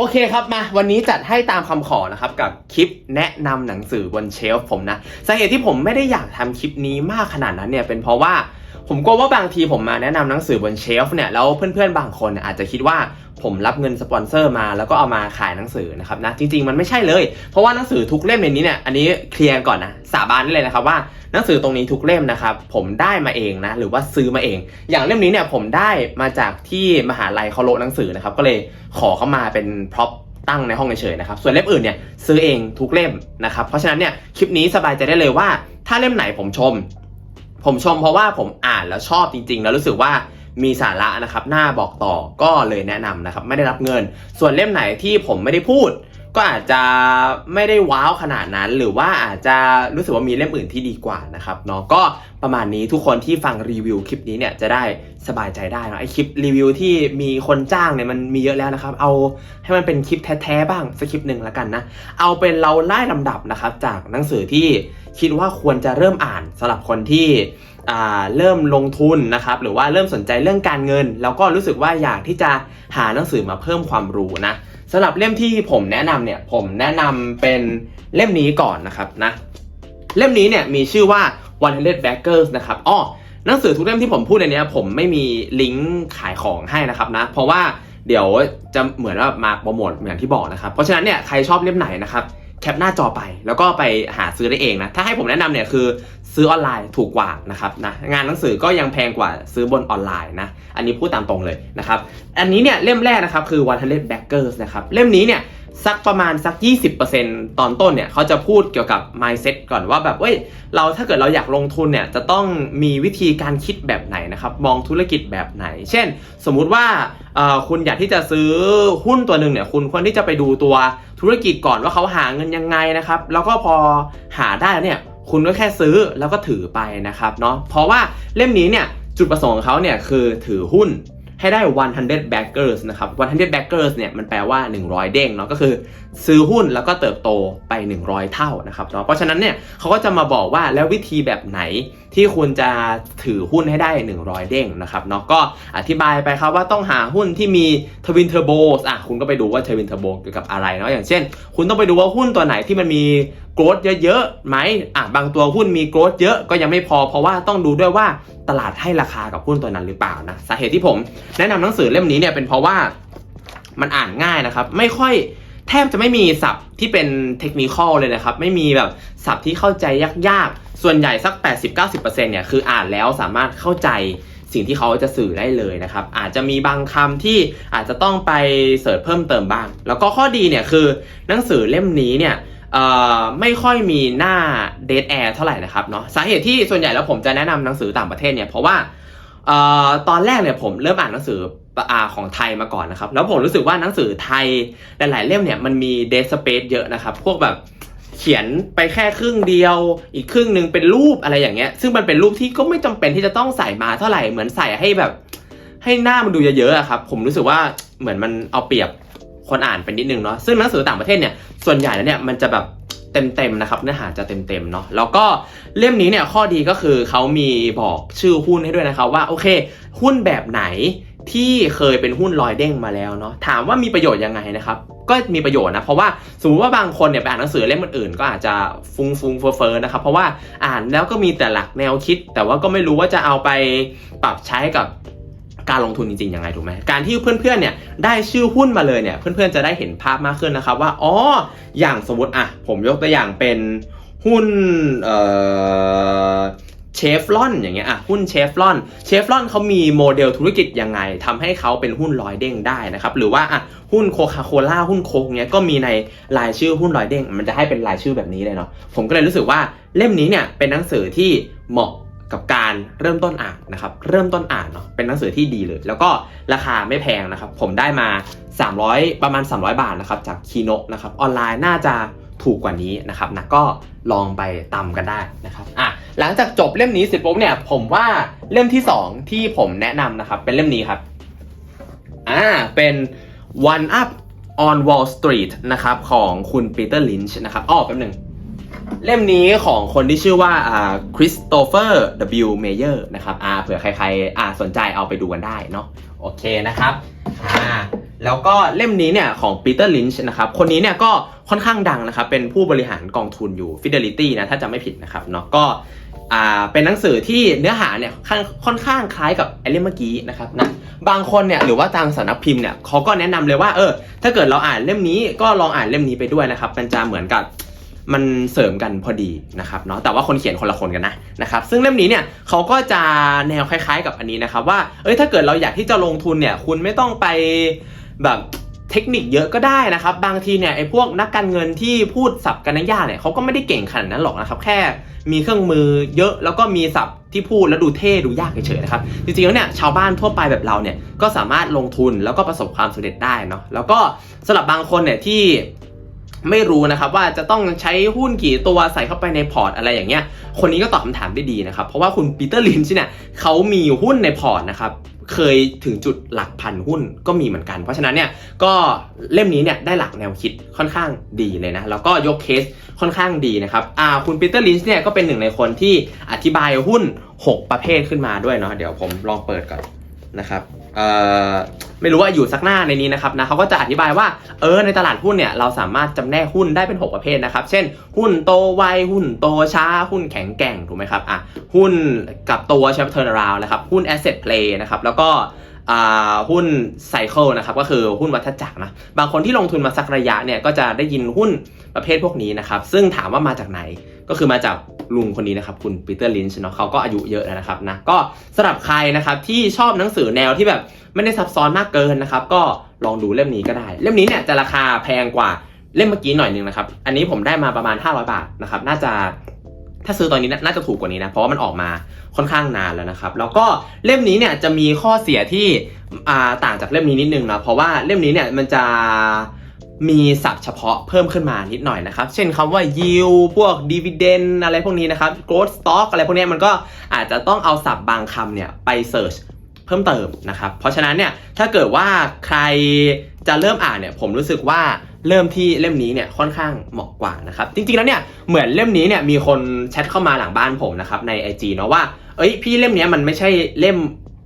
โอเคครับมาวันนี้จัดให้ตามคำขอนะครับกับคลิปแนะนำหนังสือบนเชลฟ์ผมนะสาเหตุที่ผมไม่ได้อยากทำคลิปนี้มากขนาดนั้นเนี่ยเป็นเพราะว่าผมกลัวว่าบางทีผมมาแนะนำหนังสือบนเชลฟ์เนี่ยแล้วเพื่อนๆบางคนอาจจะคิดว่า ผมรับเงินสปอนเซอร์มา แล้วก็เอามาขายหนังสือนะครับนะจริงๆมันไม่ใช่เลย เพราะว่าหนังสือทุกเล่มในนี้เนี่ยอันนี้เคลียร์ก่อนนะสาบานได้เลยนะครับว่าหนังสือตรงนี้ทุกเล่มนะครับผมได้มาเองนะหรือว่าซื้อมาเอง อย่างเล่มนี้เนี่ยผมได้มาจากที่มหาลัยเขาโลหนังสือนะครับก็เลยขอเข้ามาเป็นพร็อพตั้งในห้องเฉยๆนะครับส่วนเล่มอื่นเนี่ยซื้อเองทุกเล่มนะครับเพราะฉะนั้นเนี่ยคลิปนี้สบายใจได้เลยว่า ถ้าเล่มไหนผมชม ผมชมเพราะว่าผมอ่านแล้วชอบจริงๆ แล้วรู้สึกว่า มีสาระนะครับน่าบอกต่อก็เลยแนะนำนะครับ ไม่ได้รับเงิน ส่วนเล่มไหนที่ผมไม่ได้พูด ก็อาจจะไม่ได้ว้าวขนาดนั้น หรือว่าอาจจะรู้สึกว่ามีเล่มอื่นที่ดีกว่านะครับเนาะก็ประมาณนี้ทุกคนที่ฟังรีวิวคลิปนี้เนี่ยจะได้สบายใจได้นะไอคลิปรีวิวที่มีคนจ้างเนี่ยมันมีเยอะแล้วนะครับ เอาให้มันเป็นคลิปแท้ๆบ้างสักคลิปหนึ่งแล้วกันนะเอาเป็นเราไล่ลำดับนะครับจากหนังสือที่คิดว่าควรจะเริ่มอ่านสำหรับคนที่อ่าเริ่มลงทุนนะครับหรือว่าเริ่มสนใจเรื่องการเงิน แล้วก็รู้สึกว่าอยากที่จะหาหนังสือมาเพิ่มความรู้นะ สำหรับเล่มที่ผมแนะนำเนี่ยผมแนะนำเป็นเล่มนี้ก่อนนะครับนะเล่มนี้เนี่ยมีชื่อว่า one red Backers นะครับอ้อหนังสือทุกเล่มที่ผมพูดในนี้ผมไม่มีลิงก์ขายของให้นะครับนะ เพราะว่าเดี๋ยวจะเหมือนว่ามาโปรโมทอย่างที่บอกนะครับ เพราะฉะนั้นเนี่ยใครชอบเล่มไหนนะครับ แคปหน้าจอไป แล้วก็ไปหาซื้อได้เองนะ ถ้าให้ผมแนะนำเนี่ยคือซื้อออนไลน์ถูกกว่านะครับนะงานหนังสือก็ยังแพงกว่าซื้อบนออนไลน์นะ อันนี้พูดตามตรงเลยนะครับ อันนี้เนี่ยเล่มแรกนะครับคือ100 Backers นะครับเล่มนี้เนี่ย สักประมาณสัก 20%ตอนต้นเนี่ยเขาจะพูดเกี่ยวกับ mindset ก่อนว่าแบบเว้ยเราถ้าเกิดเราอยากลงทุนเนี่ยจะต้องมีวิธีการคิดแบบไหนนะครับมองธุรกิจแบบไหน เช่น สมมุติว่าคุณอยากที่จะซื้อหุ้นตัวหนึ่งเนี่ยคุณควรที่จะไปดูตัวธุรกิจก่อนว่าเขาหาเงินยังไงนะครับแล้วก็พอหาได้แล้วเนี่ยคุณก็แค่ซื้อแล้วก็ถือไปนะครับเนาะเพราะว่าเล่มนี้เนี่ยจุดประสงค์ของเขาเนี่ยคือถือหุ้น ให้ได้ 100 backers นะครับ 100 backers เนี่ยมันแปลว่า 100 เด้งเนาะก็คือ ซื้อหุ้นแล้วก็เติบโตไป 100 เท่านะครับเนาะเพราะฉะนั้นเนี่ยเขาก็จะมาบอกว่าแล้ววิธีแบบไหนที่คุณจะถือหุ้นให้ได้ 100 เด้งนะครับเนาะก็อธิบายไปครับว่าต้องหาหุ้นที่มีทวินเทอร์โบอะคุณก็ไปดูว่าทวินเทอร์โบเกี่ยวกับอะไรเนาะอย่างเช่น คุณต้องไปดูว่าหุ้นตัวไหนที่มันมี กรดเยอะๆไหมอะบางตัวหุ้นมีโกรดเยอะก็ยังไม่พอเพราะว่าต้องดูด้วยว่าตลาดให้ราคากับหุ้นตัวนั้นหรือเปล่านะสาเหตุที่ผม แนะนำหนังสือเล่มนี้เนี่ยเป็นเพราะว่ามันอ่านง่ายนะครับ ไม่ค่อยแทบจะไม่มีศัพท์ที่เป็นเทคนิคอลเลยนะครับ ไม่มีแบบศัพท์ที่เข้าใจยากๆ ส่วนใหญ่สัก 80-90%เนี่ยคืออ่านแล้วสามารถเข้าใจสิ่งที่เขาจะสื่อได้เลยนะครับ อาจจะมีบางคำที่อาจจะต้องไปเสิร์ชเพิ่มเติมบ้าง แล้วก็ข้อดีเนี่ยคือหนังสือเล่มนี้เนี่ย ไม่ค่อยมีหน้า dead air เท่าไหร่นะครับเนาะสาเหตุที่ส่วนใหญ่แล้วผมจะแนะนำหนังสือต่างประเทศเนี่ยเพราะว่าออตอนแรกเนี่ยผมเริ่มอ่านหนังสืออาของไทยมาก่อนนะครับแล้วผมรู้สึกว่าหนังสือไทยหลาย ๆ เล่มเนี่ยมันมี dead space เยอะนะครับ พวกแบบเขียนไปแค่ครึ่งเดียว อีกครึ่งหนึ่งเป็นรูปอะไรอย่างเงี้ย ซึ่งมันเป็นรูปที่ก็ไม่จำเป็นที่จะต้องใส่มาเท่าไหร่เหมือนใส่ให้แบบ ให้หน้ามันดูเยอะๆครับ ผมรู้สึกว่าเหมือนมันเอาเปรียบ คนอ่านไปนิดนึงเนาะซึ่งหนังสือต่างประเทศเนี่ยส่วนใหญ่แล้วเนี่ยมันจะแบบเต็มๆนะครับเนื้อหาจะเต็มๆเนาะแล้วก็เล่มนี้เนี่ยข้อดีก็คือเขามีบอกชื่อหุ้นให้ด้วยนะครับว่าโอเค หุ้นแบบไหนที่เคยเป็นหุ้นลอยเด้งมาแล้วเนาะถามว่ามีประโยชน์ยังไงนะครับก็มีประโยชน์นะเพราะว่าสมมติว่าบางคนเนี่ยไปอ่านหนังสือเล่มอื่นๆก็อาจจะฟุงฟุงเฟอเฟอๆนะครับเพราะว่าอ่านแล้วก็มีแต่หลักแนวคิด แต่ว่าก็ไม่รู้ว่าจะเอาไปปรับใช้กับ การลงทุนจริงๆยังไงถูกไหมการที่เพื่อนๆเนี่ยได้ชื่อหุ้นมาเลยเนี่ยเพื่อนๆจะได้เห็นภาพมากขึ้นนะครับว่าอ๋ออย่างสมมติอะผมยกตัวอย่างเป็นหุ้นเอ่อเชฟลอนอย่างเงี้ยอะหุ้นเชฟลอนเชฟลอนเขามีโมเดลธุรกิจยังไงทำให้เขาเป็นหุ้นลอยเด้งได้นะครับหรือว่าอะหุ้นโคคาโคล่าหุ้นโคกเนี้ยก็มีในรายชื่อหุ้นลอยเด้ง มันจะให้เป็นรายชื่อแบบนี้เลยเนาะผมก็เลยรู้สึกว่าเล่มนี้เนี่ยเป็นหนังสือที่เหมาะ กับการเริ่มต้นอ่านนะครับ เริ่มต้นอ่านเนาะเป็นหนังสือที่ดีเลย แล้วก็ราคาไม่แพงนะครับ ผมได้มา 300 ประมาณ 300 บาทนะครับ จากคีโนนะครับออนไลน์น่าจะถูกกว่านี้นะครับนะก็ลองไปตำกันได้นะครับอะหลังจากจบเล่มนี้เสร็จปุ๊บเนี่ยผมว่าเล่มที่ 2 ที่ผมแนะนำนะครับ เป็นเล่มนี้ครับอ่าเป็น One Up on Wall Street นะครับของคุณปีเตอร์ลินช์นะครับอ้อแป๊บหนึง เล่มนี้ของคนที่ชื่อว่าคริสโตเฟอร์ W. Mayer นะครับอ่าเผื่อใครๆอ่าสนใจเอาไปดูกันได้เนาะโอเคนะครับอ่าแล้วก็เล่มนี้เนี่ยของปีเตอร์ลินช์นะครับ คนนี้เนี่ยก็ค่อนข้างดังนะครับ เป็นผู้บริหารกองทุนอยู่ Fidelity นะ ถ้าจำไม่ผิดนะครับเนาะก็อ่าเป็นหนังสือที่เนื้อหาเนี่ยค่อนข้างคล้ายกับไอเล่มเมื่อกี้นะครับนะบางคนเนี่ยหรือว่าทางสำนักพิมพ์เนี่ยเขาก็แนะนำเลยว่าเออถ้าเกิดเราอ่านเล่มนี้ก็ลองอ่านเล่มนี้ไปด้วยนะครับมันจะเหมือนกับ มันเสริมกันพอดีนะครับเนาะแต่ว่าคนเขียนคนละคนกันนะนะครับซึ่งเล่มนี้เนี่ยเขาก็จะแนวคล้ายๆกับอันนี้นะครับว่าเอ้ยถ้าเกิดเราอยากที่จะลงทุนเนี่ยคุณไม่ต้องไปแบบเทคนิคเยอะก็ได้นะครับ บางทีเนี่ยไอ้พวกนักการเงินที่พูดศัพท์กันยากเนี่ยเขาก็ไม่ได้เก่งขนาดนั้นหรอกนะครับ แค่มีเครื่องมือเยอะแล้วก็มีศัพท์ที่พูดแล้วดูเท่ดูยากเฉยๆนะครับจริงๆแล้วเนี่ยชาวบ้านทั่วไปแบบเราเนี่ยก็สามารถลงทุนแล้วก็ประสบความสำเร็จได้เนาะแล้วก็สำหรับบางคนเนี่ยที่ ไม่รู้นะครับว่าจะต้องใช้หุ้นกี่ตัวใส่เข้าไปในพอร์ตอะไรอย่างเงี้ย คนนี้ก็ตอบคำถามได้ดีนะครับ เพราะว่าคุณปีเตอร์ลินช์เนี่ยเขามีหุ้นในพอร์ตนะครับเคยถึงจุดหลักพันหุ้นก็มีเหมือนกัน เพราะฉะนั้นเนี่ยก็เล่มนี้เนี่ยได้หลักแนวคิดค่อนข้างดีเลยนะแล้วก็ยกเคสค่อนข้างดีนะครับอ่าคุณปีเตอร์ลินช์เนี่ยก็เป็นหนึ่งในคนที่อธิบายหุ้น 6 ประเภทขึ้นมาด้วยเนาะเดี๋ยวผมลองเปิดก่อนนะครับเอ่อ ไม่รู้ว่าอยู่สักหน้าในนี้นะครับนะเขาก็จะอธิบายว่าเออในตลาดหุ้นเนี่ยเราสามารถจำแนกหุ้นได้เป็น 6 ประเภทนะครับ เช่น หุ้นโตไวหุ้นโตช้า หุ้นแข็งแกร่งถูกไหมครับอะหุ้นกับตัวใช้ turnaround นะครับหุ้น asset play นะครับแล้วก็อ่าหุ้นไซเคิลนะครับก็คือหุ้นวัฏจักรนะบางคนที่ลงทุนมาสักระยะเนี่ยก็จะได้ยินหุ้นประเภทพวกนี้นะครับซึ่งถามว่ามาจากไหน ก็คือมาจากลุงคนนี้นะครับ คุณปีเตอร์ลินช์เนาะเขาก็อายุเยอะแล้วนะครับนะก็สำหรับใครนะครับที่ชอบหนังสือแนวที่แบบไม่ได้ซับซ้อนมากเกินนะครับ ก็ลองดูเล่มนี้ก็ได้ เล่มนี้เนี่ยจะราคาแพงกว่าเล่มเมื่อกี้หน่อยนึงนะครับ อันนี้ผมได้มาประมาณ 500 บาทนะครับ น่าจะถ้าซื้อตอนนี้น่าจะถูกกว่านี้นะ เพราะว่ามันออกมาค่อนข้างนานแล้วนะครับ แล้วก็เล่มนี้เนี่ยจะมีข้อเสียที่อ่าต่างจากเล่มนี้นิดนึงนะ เพราะว่าเล่มนี้เนี่ยมันจะ มีศัพท์เฉพาะเพิ่มขึ้นมานิดหน่อยนะครับ เช่นคำว่า yield พวก dividend อะไรพวกนี้นะครับ growth stock อะไรพวกนี้มันก็อาจจะต้องเอาศัพท์บางคำเนี่ยไป search เพิ่มเติมนะครับ เพราะฉะนั้นเนี่ยถ้าเกิดว่าใครจะเริ่มอ่านเนี่ยผมรู้สึกว่าเริ่มที่เล่มนี้เนี่ยค่อนข้างเหมาะกว่านะครับ จริงๆแล้วเนี่ยเหมือนเล่มนี้เนี่ยมีคนแชทเข้ามาหลังบ้านผมนะครับใน IG เนาะว่าเอ้ยพี่เล่มนี้มันไม่ใช่เล่ม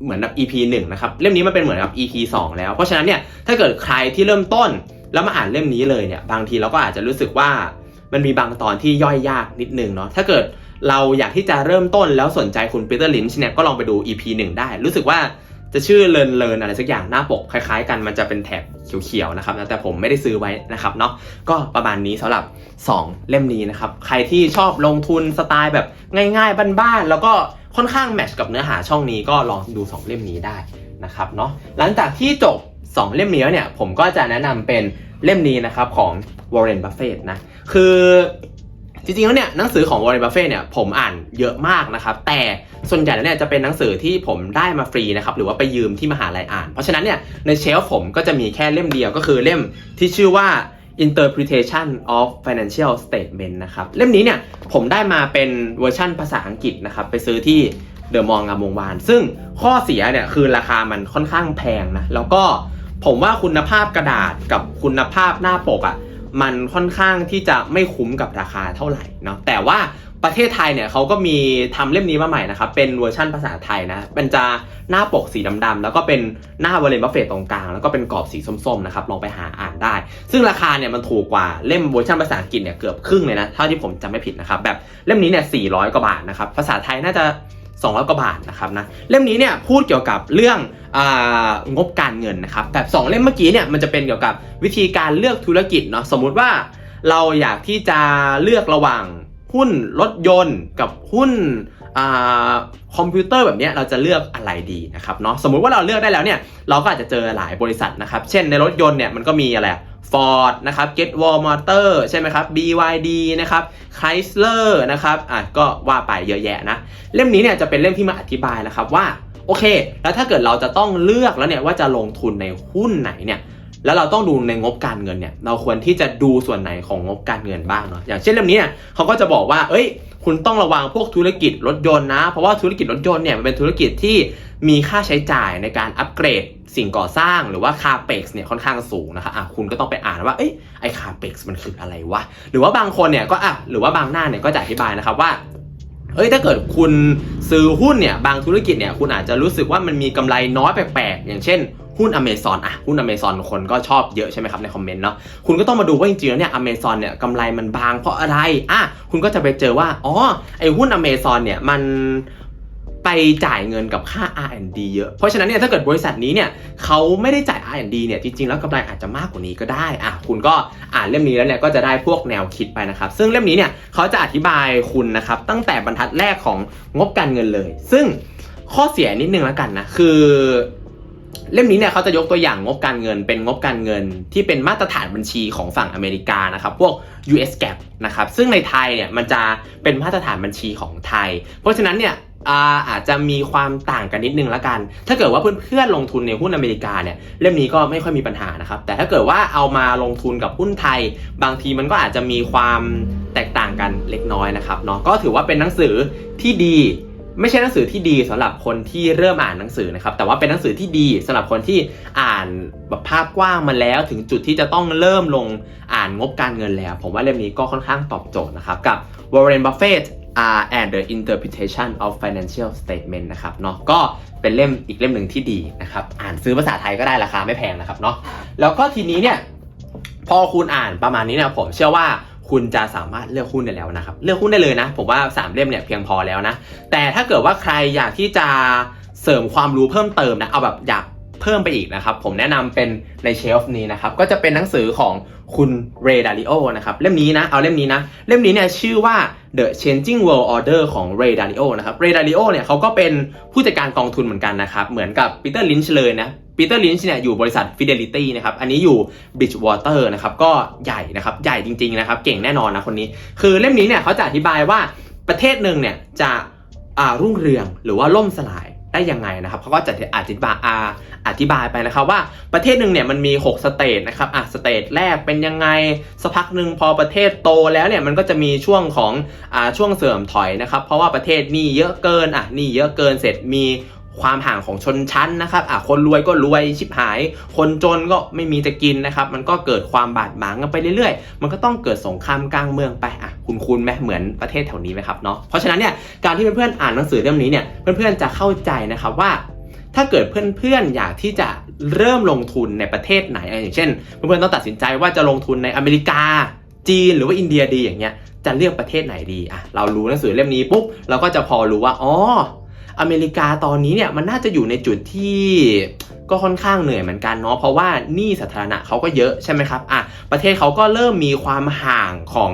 เหมือนแบบ EP 1นะครับเล่มนี้มันเป็นเหมือนกับ EP 2 แล้ว เพราะฉะนั้นเนี่ยถ้าเกิดใครที่เริ่มต้น แล้วมาอ่านเล่มนี้เลยเนี่ยบางทีเราก็อาจจะรู้สึกว่ามันมีบางตอนที่ย่อยยากนิดนึงเนาะถ้าเกิดเราอยากที่จะเริ่มต้นแล้วสนใจคุณปีเตอร์ลินช์เนี่ยก็ลองไปดู EP 1ได้ รู้สึกว่าจะชื่อเลินเลินอะไรสักอย่างหน้าปกคล้ายๆ กันมันจะเป็นแถบเขียวๆนะครับนะแต่ผมไม่ได้ซื้อไว้นะครับเนาะก็ประมาณนี้สำหรับ 2 เล่มนี้นะครับ ใครที่ชอบลงทุนสไตล์แบบง่ายๆบ้านๆแล้วก็ค่อนข้างแมชกับเนื้อหาช่องนี้ก็ลองดู 2 เล่มนี้ได้นะครับเนาะหลังจากที่จบ 2 เล่มนี้แล้วเนี่ยผมก็จะแนะนำเป็นเล่มนี้นะครับของ Warren Buffett นะคือจริงๆแล้วเนี่ยหนังสือของ Warren Buffett เนี่ยผมอ่านเยอะมากนะครับแต่ส่วนใหญ่แล้วเนี่ยจะเป็นหนังสือที่ผมได้มาฟรีนะครับหรือว่าไปยืมที่มหาลัยอ่าน เพราะฉะนั้นเนี่ยในเชลฟ์ผมก็จะมีแค่เล่มเดียวก็คือเล่มที่ชื่อว่า Interpretation of Financial Statement นะครับเล่มนี้เนี่ยผมได้มาเป็นเวอร์ชั่นภาษาอังกฤษนะครับไปซื้อที่เดอะมองงามวงวาน ซึ่งข้อเสียเนี่ยคือราคามันค่อนข้างแพงนะแล้วก็ ผมว่าคุณภาพกระดาษกับคุณภาพหน้าปกอะ่ะมันค่อนข้างที่จะไม่คุ้มกับราคาเท่าไหร่เนาะแต่ว่าประเทศไทยเนี่ยเขาก็มีทำเล่มนี้มาใหม่นะครับ เป็นเวอร์ชั่นภาษาไทยนะมันจะหน้าปกสีดำๆแล้วก็เป็นหน้าวอลเลนบัฟเฟตตรงกลาง แล้วก็เป็นกรอบสีส้มๆนะครับลองไปหาอ่านได้ ซึ่งราคาเนี่ยมันถูกกว่าเล่มเวอร์ชันภาษาอังกฤษเนี่ยเกือบครึ่งเลยนะเท่าที่ผมจำไม่ผิดนะครับแบบเล่มนี้เนี่ย400 กว่าบาทนะครับภาษาไทยน่าจะ 200 กว่าบาทนะครับนะเล่มนี้เนี่ยพูดเกี่ยวกับเรื่องอางบการเงินนะครับแบบ2เล่มเมื่อกี้เนี่ยมันจะเป็นเกี่ยวกับวิธีการเลือกธุรกิจเนาะสมมุติว่าเราอยากที่จะเลือกระหว่างหุ้นรถยนต์กับหุ้นอาคอมพิวเตอร์แบบเนี้ยเราจะเลือกอะไรดีนะครับเนาะสมมุติว่าเราเลือกได้แล้วเนี่ยเราก็อาจจะเจอหลายบริษัทนะครับ เช่นในรถยนต์เนี่ยมันก็มีอะไร Ford นะครับ Get Wall Motor ใช่ไหมครับ BYD นะครับ Chrysler นะครับอะก็ว่าไปเยอะแยะนะ เล่มนี้เนี่ยจะเป็นเล่มที่มาอธิบายนะครับว่า โอเค แล้วถ้าเกิดเราจะต้องเลือกแล้วเนี่ยว่าจะลงทุนในหุ้นไหนเนี่ย แล้วเราต้องดูในงบการเงินเนี่ย เราควรที่จะดูส่วนไหนของงบการเงินบ้างเนาะ อย่างเช่นเล่มนี้เนี่ยเขาก็จะบอกว่า เอ้ย คุณต้องระวังพวกธุรกิจรถยนต์นะ เพราะว่าธุรกิจรถยนต์เนี่ยมันเป็นธุรกิจที่มีค่าใช้จ่ายในการอัปเกรดสิ่งก่อสร้างหรือว่าคาเปกเนี่ยค่อนข้างสูงนะคะอะคุณก็ต้องไปอ่านว่าเอ้ยไอคาเปกมันคืออะไรวะ หรือว่าบางคนเนี่ยก็อะหรือว่าบางหน้าเนี่ยก็จะอธิบายนะครับว่าเอ้ยถ้าเกิดคุณซื้อหุ้นเนี่ยบางธุรกิจเนี่ยคุณอาจจะรู้สึกว่ามันมีกำไรน้อยแปลกๆ อย่างเช่น หุ้นอเมซอนอะหุ้นอเมซอนคนก็ชอบเยอะใช่ไหมครับในคอมเมนต์เนาะคุณก็ต้องมาดูว่าจริงๆแล้วเนี่ยอเมซอนเนี่ยกำไรมันบางเพราะอะไรอะคุณก็จะไปเจอว่าอ๋อไอหุ้นอเมซอนเนี่ยมันไปจ่ายเงินกับค่า R&D เยอะ เพราะฉะนั้นเนี่ยถ้าเกิดบริษัทนี้เนี่ยเขาไม่ได้จ่าย R&D เนี่ยจริงๆ แล้วกำไรอาจจะมากกว่านี้ก็ได้อะคุณก็อ่านเล่มนี้แล้วเนี่ยก็จะได้พวกแนวคิดไปนะครับ ซึ่งเล่มนี้เนี่ยเขาจะอธิบายคุณนะครับตั้งแต่บรรทัดแรกของงบการเงินเลย ซึ่งข้อเสียนิดนึงแล้วกันนะคือ เล่มนี้เนี่ยเขาจะยกตัวอย่างงบการเงินเป็นงบการเงินที่เป็นมาตรฐานบัญชีของฝั่งอเมริกานะครับพวก US GAAP นะครับซึ่งในไทยเนี่ยมันจะเป็นมาตรฐานบัญชีของไทย เพราะฉะนั้นเนี่ยอาอาจจะมีความต่างกันนิดนึงละกัน ถ้าเกิดว่าเพื่อนๆลงทุนในหุ้นอเมริกาเนี่ยเล่มนี้ก็ไม่ค่อยมีปัญหานะครับ แต่ถ้าเกิดว่าเอามาลงทุนกับหุ้นไทย บางทีมันก็อาจจะมีความแตกต่างกันเล็กน้อยนะครับเนาะก็ถือว่าเป็นหนังสือที่ดี ไม่ใช่หนังสือที่ดีสำหรับคนที่เริ่มอ่านหนังสือนะครับ แต่ว่าเป็นหนังสือที่ดีสำหรับคนที่อ่านแบบภาพกว้างมาแล้ว ถึงจุดที่จะต้องเริ่มลงอ่านงบการเงินแล้ว ผมว่าเล่มนี้ก็ค่อนข้างตอบโจทย์นะครับ กับ Warren Buffett uh, and the Interpretation of Financial Statement นะครับเนาะก็เป็นเล่มอีกเล่มหนึ่งที่ดีนะครับอ่านซื้อภาษาไทยก็ได้ราคาไม่แพงนะครับเนาะแล้วก็ทีนี้เนี่ยพอคุณอ่านประมาณนี้เนี่ยผมเชื่อว่า คุณจะสามารถเลือกหุ้นได้แล้วนะครับ เลือกหุ้นได้เลยนะ ผมว่า 3 เล่มเนี่ยเพียงพอแล้วนะ แต่ถ้าเกิดว่าใครอยากที่จะเสริมความรู้เพิ่มเติมนะ เอาแบบอยาก เพิ่มไปอีกนะครับ ผมแนะนำเป็นในเชลฟ์นี้นะครับ ก็จะเป็นหนังสือของคุณเรดาริโอนะครับ เล่มนี้นะ เอาเล่มนี้นะ เล่มนี้เนี่ยชื่อว่า The Changing World Order ของเรดาริโอนะครับเรดาริโอเนี่ยเขาก็เป็นผู้จัดการกองทุนเหมือนกันนะครับ เหมือนกับปีเตอร์ลินช์เลยนะปีเตอร์ลินช์เนี่ยอยู่บริษัท Fidelity นะครับ อันนี้อยู่ Bridgewater นะครับ ก็ใหญ่นะครับ ใหญ่จริงๆนะครับ เก่งแน่นอนนะคนนี้ คือเล่มนี้เนี่ยเขาจะอธิบายว่าประเทศหนึ่งเนี่ยจะรุ่งเรืองหรือว่าล่มสลาย ได้ยังไงนะครับเขาก็จะอธิบายอาอธิบายไปนะครับว่าประเทศหนึ่งเนี่ยมันมี 6 สเตจนะครับอะสเตจแรกเป็นยังไงสักพักหนึ่งพอประเทศโตแล้วเนี่ยมันก็จะมีช่วงของอ่าช่วงเสื่อมถอยนะครับเพราะว่าประเทศหนี้เยอะเกินอะหนี้เยอะเกินเสร็จมี ความห่างของชนชั้นนะครับอะคนรวยก็รวยชิบหาย คนจนก็ไม่มีจะกินนะครับ มันก็เกิดความบาดหมางกันไปเรื่อยๆ มันก็ต้องเกิดสงครามกลางเมืองไปอะคุณคุณไหมเหมือนประเทศแถวนี้ไหมครับเนาะเพราะฉะนั้นเนี่ยการที่เพื่อนๆอ่านหนังสือเล่มนี้เนี่ยเพื่อนๆจะเข้าใจนะครับว่า ถ้าเกิดเพื่อนๆอยากที่จะเริ่มลงทุนในประเทศไหนอะอย่างเช่น เพื่อนๆต้องตัดสินใจว่าจะลงทุนในอเมริกา จีนหรือว่าอินเดียดีอย่างเงี้ยจะเลือกประเทศไหนดีอะเรารู้หนังสือเล่มนี้ปุ๊บเราก็จะพอรู้ว่าอ๋อ อเมริกาตอนนี้เนี่ยมันน่าจะอยู่ในจุดที่ก็ค่อนข้างเหนื่อยเหมือนกันเนาะเพราะว่าหนี้สาธารณะเขาก็เยอะใช่ไหมครับอะประเทศเขาก็เริ่มมีความห่างของ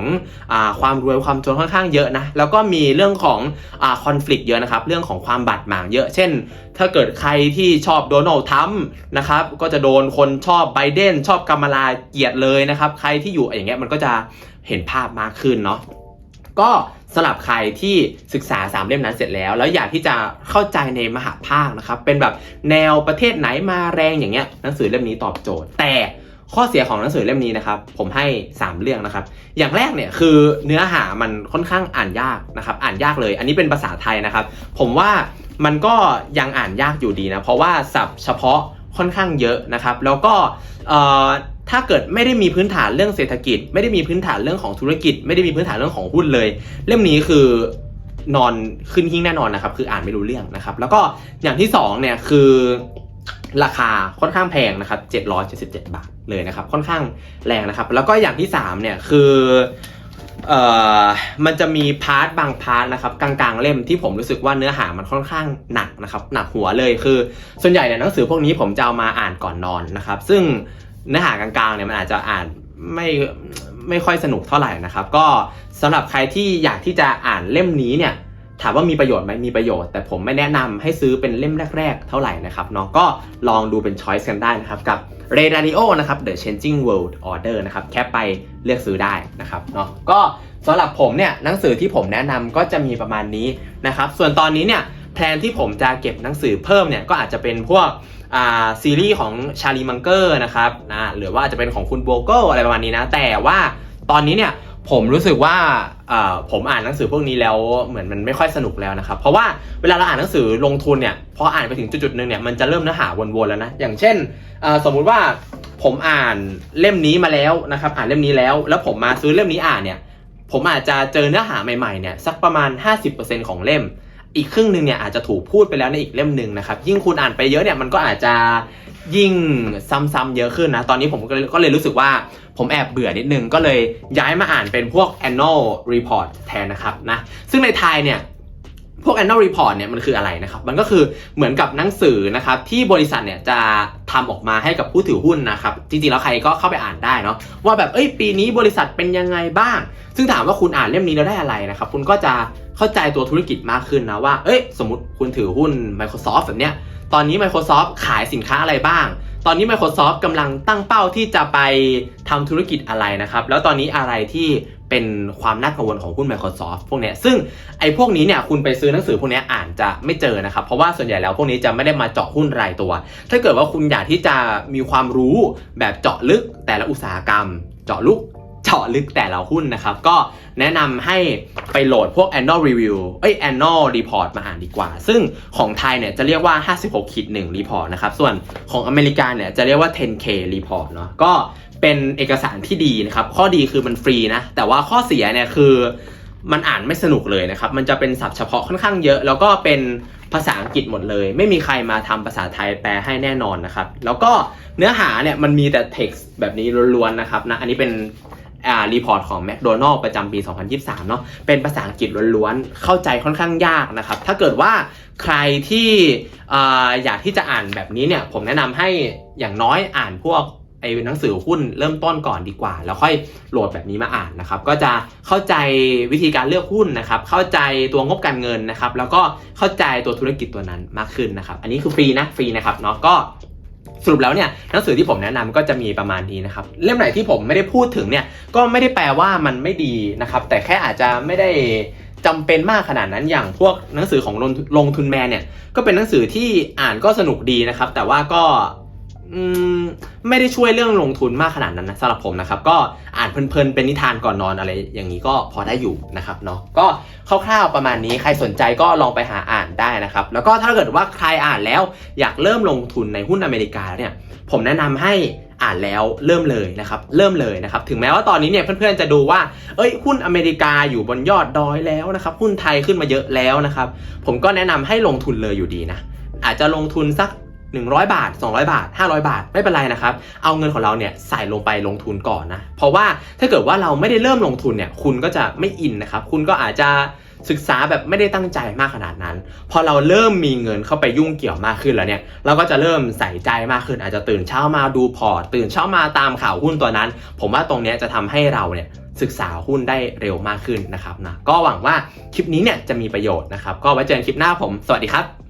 อ่าความรวยความจนค่อนข้างเยอะนะแล้วก็มีเรื่องของอ่าคอน FLICT เยอะนะครับเรื่องของความบาดหมางเยอะ เช่น ถ้าเกิดใครที่ชอบโดนัลด์ทรัมป์นะครับก็จะโดนคนชอบไบเดนชอบกำมลาเกลียดเลยนะครับใครที่อยู่อย่างเงี้ยมันก็จะเห็นภาพมากขึ้นเนาะก็ สำหรับใครที่ศึกษา3เล่มนั้นเสร็จแล้ว แล้วอยากที่จะเข้าใจในมหาภาคนะครับ เป็นแบบแนวประเทศไหนมาแรงอย่างเงี้ยหนังสือเล่มนี้ตอบโจทย์ แต่ข้อเสียของหนังสือเล่มนี้นะครับ ผมให้ 3 เรื่องนะครับ อย่างแรกเนี่ยคือเนื้อหามันค่อนข้างอ่านยากนะครับ อ่านยากเลย อันนี้เป็นภาษาไทยนะครับ ผมว่ามันก็ยังอ่านยากอยู่ดีนะ เพราะว่าศัพท์เฉพาะค่อนข้างเยอะนะครับ แล้วก็เออ ถ้าเกิดไม่ได้มีพื้นฐานเรื่องเศรษฐกิจ ไม่ได้มีพื้นฐานเรื่องของธุรกิจ ไม่ได้มีพื้นฐานเรื่องของหุ้นเลย เล่มนี้คือนอนขึ้นหิ้งแน่นอนนะครับคืออ่านไม่รู้เรื่องนะครับ แล้วก็อย่างที่สองเนี่ยคือราคาค่อนข้างแพงนะครับ777 บาทเลยนะครับ ค่อนข้างแรงนะครับ แล้วก็อย่างที่สามเนี่ยคือเอ่อมันจะมีพาร์ทบางพาร์ทนะครับกลางๆเล่มที่ผมรู้สึกว่าเนื้อหามันค่อนข้างหนักนะครับหนักหัวเลยคือ ส่วนใหญ่เนี่ยหนังสือพวกนี้ผมจะเอามาอ่านก่อนนอนนะครับ ซึ่ง เนื้อหากลางๆเนี่ยมันอาจจะอ่านไม่ไม่ค่อยสนุกเท่าไหร่นะครับ ก็สำหรับใครที่อยากที่จะอ่านเล่มนี้เนี่ยถามว่ามีประโยชน์ไหมมีประโยชน์ แต่ผมไม่แนะนำให้ซื้อเป็นเล่มแรก ๆ เท่าไหร่นะครับเนาะก็ลองดูเป็นช้อยส์กันได้นะครับ กับ r a d a r i o นะครับ The Changing World Order นะครับ แค่ไปเลือกซื้อได้นะครับเนาะก็สำหรับผมเนี่ยหนังสือที่ผมแนะนำก็จะมีประมาณนี้นะครับ ส่วนตอนนี้เนี่ยแพลนที่ผมจะเก็บหนังสือเพิ่มเนี่ยก็อาจจะเป็นพวก ซีรีส์ของชาลีมังเกอร์นะครับนะหรือว่าจะเป็นของคุณโบโกอะไรประมาณนี้นะ แต่ว่าตอนนี้เนี่ยผมรู้สึกว่าผมอ่านหนังสือพวกนี้แล้วเหมือนมันไม่ค่อยสนุกแล้วนะครับ เพราะว่าเวลาเราอ่านหนังสือลงทุนเนี่ยพออ่านไปถึงจุดๆหนึ่งเนี่ยมันจะเริ่มเนื้อหาวนๆแล้วนะอย่างเช่นสมมุติว่าผมอ่านเล่มนี้มาแล้วนะครับอ่านเล่มนี้แล้ว แล้วผมมาซื้อเล่มนี้อ่านเนี่ยผมอาจจะเจอเนื้อหาใหม่ๆเนี่ยสักประมาณ 50%ของเล่ม อีกครึ่งหนึ่งเนี่ยอาจจะถูกพูดไปแล้วในอีกเล่มหนึ่งนะครับ ยิ่งคุณอ่านไปเยอะเนี่ยมันก็อาจจะยิ่งซ้ำๆเยอะขึ้นนะ ตอนนี้ผมก็เลยก็เลยรู้สึกว่าผมแอบเบื่อนิดนึง ก็เลยย้ายมาอ่านเป็นพวก annual report แทนนะครับนะ ซึ่งในไทยเนี่ยพวก annual report เนี่ยมันคืออะไรนะครับ มันก็คือเหมือนกับหนังสือนะครับที่บริษัทเนี่ยจะทำออกมาให้กับผู้ถือหุ้นนะครับ จริงๆ แล้วใครก็เข้าไปอ่านได้เนาะว่าแบบเอ้ยปีนี้บริษัทเป็นยังไงบ้าง ซึ่งถามว่าคุณอ่านเล่มนี้แล้วได้อะไรนะครับ คุณก็จะ เข้าใจตัวธุรกิจมากขึ้นนะว่า เอ้ย สมมติคุณถือหุ้น Microsoft แบบเนี้ย ตอนนี้ Microsoft ขายสินค้าอะไรบ้าง ตอนนี้ Microsoft กำลังตั้งเป้าที่จะไปทำธุรกิจอะไรนะครับ แล้วตอนนี้อะไรที่เป็นความน่ากังวลของหุ้น Microsoft พวกเนี้ยซึ่งไอ้พวกนี้เนี่ยคุณไปซื้อหนังสือพวกเนี้ยอ่านจะไม่เจอนะครับ เพราะว่าส่วนใหญ่แล้วพวกนี้จะไม่ได้มาเจาะหุ้นรายตัว ถ้าเกิดว่าคุณอยากที่จะมีความรู้แบบเจาะลึกแต่ละอุตสาหกรรม เจาะลึก เจาะลึกแต่ละหุ้นนะครับ ก็แนะนำให้ไปโหลดพวก annual review เอ้ย annual report มาอ่านดีกว่า ซึ่งของไทยเนี่ยจะเรียกว่า 56ขีด1 report นะครับ ส่วนของอเมริกาเนี่ยจะเรียกว่า 10k report เนาะ ก็เป็นเอกสารที่ดีนะครับ ข้อดีคือมันฟรีนะ แต่ว่าข้อเสียเนี่ยคือมันอ่านไม่สนุกเลยนะครับ มันจะเป็นศัพท์เฉพาะค่อนข้างเยอะ แล้วก็เป็นภาษาอังกฤษหมดเลย ไม่มีใครมาทำภาษาไทยแปลให้แน่นอนนะครับ แล้วก็เนื้อหาเนี่ยมันมีแต่ text แบบนี้ล้วนๆนะครับนะ อันนี้เป็น รีพอร์ตของ McDonald ประจำปี 2023 เนาะเป็นภาษาอังกฤษล้วนๆ เข้าใจค่อนข้างยากนะครับ ถ้าเกิดว่าใครที่อ่อยากที่จะอ่านแบบนี้เนี่ย ผมแนะนำให้อย่างน้อยอ่านพวกไอ้หนังสือหุ้นเริ่มต้นก่อนดีกว่า แล้วค่อยโหลดแบบนี้มาอ่านนะครับ ก็จะเข้าใจวิธีการเลือกหุ้นนะครับ เข้าใจตัวงบการเงินนะครับ แล้วก็เข้าใจตัวธุรกิจตัวนั้นมากขึ้นนะครับ อันนี้คือฟรีนะฟรีนะครับเนาะก็ สรุปแล้วเนี่ยหนังสือที่ผมแนะนำก็จะมีประมาณนี้นะครับเล่มไหนที่ผมไม่ได้พูดถึงเนี่ยก็ไม่ได้แปลว่ามันไม่ดีนะครับแต่แค่อาจจะไม่ได้จำเป็นมากขนาดนั้นอย่างพวกหนังสือของลงลงทุนแมนเนี่ยก็เป็นหนังสือที่อ่านก็สนุกดีนะครับแต่ว่าก็ ไม่ได้ช่วยเรื่องลงทุนมากขนาดนั้นนะสำหรับผมนะครับ ก็อ่านเพลินๆเป็นนิทานก่อนนอนอะไรอย่างนี้ก็พอได้อยู่นะครับเนาะก็คร่าวๆประมาณนี้ใครสนใจก็ลองไปหาอ่านได้นะครับ แล้วก็ถ้าเกิดว่าใครอ่านแล้วอยากเริ่มลงทุนในหุ้นอเมริกาเนี่ยผมแนะนำให้อ่านแล้วเริ่มเลยนะครับเริ่มเลยนะครับถึงแม้ว่าตอนนี้เนี่ยเพื่อนๆจะดูว่า เอ้ยหุ้นอเมริกาอยู่บนยอดดอยแล้วนะครับหุ้นไทยขึ้นมาเยอะแล้วนะครับ ผมก็แนะนำให้ลงทุนเลยอยู่ดีนะอาจจะลงทุนสัก 100 บาท 200 บาท 500 บาท ไม่เป็นไรนะครับ เอาเงินของเราเนี่ยใส่ลงไปลงทุนก่อนนะ เพราะว่าถ้าเกิดว่าเราไม่ได้เริ่มลงทุนเนี่ย คุณก็จะไม่อินนะครับ คุณก็อาจจะศึกษาแบบไม่ได้ตั้งใจมากขนาดนั้น พอเราเริ่มมีเงินเข้าไปยุ่งเกี่ยวมากขึ้นแล้วเนี่ย เราก็จะเริ่มใส่ใจมากขึ้น อาจจะตื่นเช้ามาดูพอร์ต ตื่นเช้ามาตามข่าวหุ้นตัวนั้น ผมว่าตรงนี้จะทำให้เราเนี่ยศึกษาหุ้นได้เร็วมากขึ้นนะครับนะ ก็หวังว่าคลิปนี้เนี่ยจะมีประโยชน์นะครับ ก็ไว้เจอกันคลิปหน้าผม สวัสดีครับ